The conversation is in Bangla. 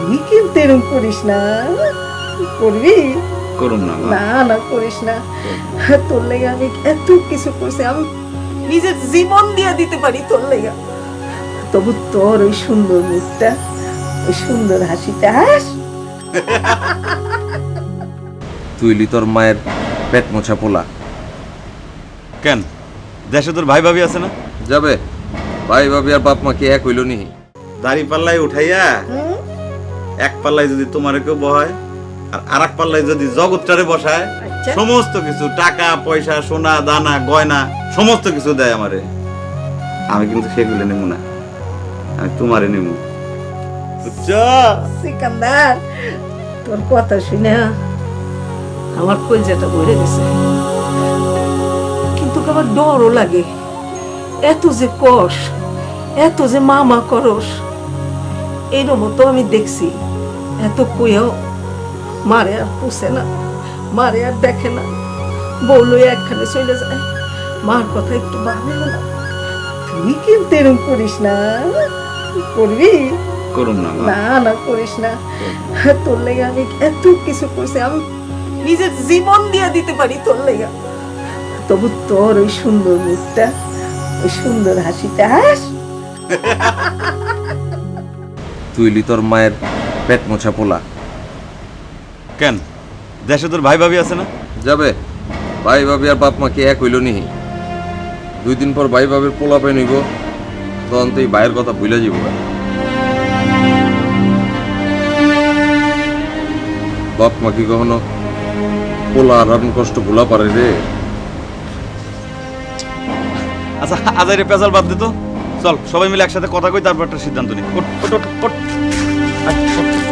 তুই কিন্তু এরকম করিস না। করবি? করুন না না না করিস না। তোর লেগে আমি এত কিছু করছি আমি নিজের জীবন দিয়ে দিতে পারি তোর লেগে। তবু তোর ওই সুন্দর মুখটা ওই সুন্দর হাসিটা হাস। তুই লি তোর মায়ের পেট মোছা পোলা। কেন? দেশে তোর ভাই ভাবি আছে না? যাবে। ভাই ভাবি আর বাপ মা কি এক হইল নি দাড়ি পাল্লাই উঠাইয়া? এক পাল্লায় যদি তোমার কেউ বহায় আর আর এক পাল্লায় যদি জগৎটারে বসায় আচ্ছা। সমস্ত কিছু টাকা পয়সা সোনা দানা গয়না সমস্ত কিছু দেয় আমারে। আমি কিন্তু সেগুলো নেব না। আমি তোমারে নেব। সিকান্দার তোর কথা শুনে আমার কলজাটা ভরে গেছে। কিন্তু আমার ডরও লাগে। এত যে কষ এত যে মামা করস এইরকম তো আমি দেখছি। এত কইও মারে আর পুষে না মারে আর দেখে না। বউলো একখানে চলে যায়। মার কথা একটু ভাবে না। তুই কিন্তু এরকম করিস না। করবি? করুন না না না করিস না। তোর লেগে আমি এত কিছু করছি আমি নিজের জীবন দিয়ে দিতে পারি তোর লেগে। তবু তোর ওই সুন্দর মুখটা ওই সুন্দর হাসিটা হাস। তুই তোর মায়ের পেট মোছা পোলা। কেন? দেশে তোর ভাই ভাবি আছে না? যাবে। ভাই ভাবি আর বাপ মা কি এক হইল নি দুই দিন পর ভাই ভাবির পোলা পাই নিব তখন তুই ভাইয়ের কথা ভুলে যাব বাপ মা কি কখনো পোলা আর আরাম কষ্ট ভোলা পারে রে? আচ্ছা আজ পেঁচাল বাদ দে তো। চল সবাই মিলে একসাথে কথা কই তারপর একটা সিদ্ধান্ত নিই 啊，你说。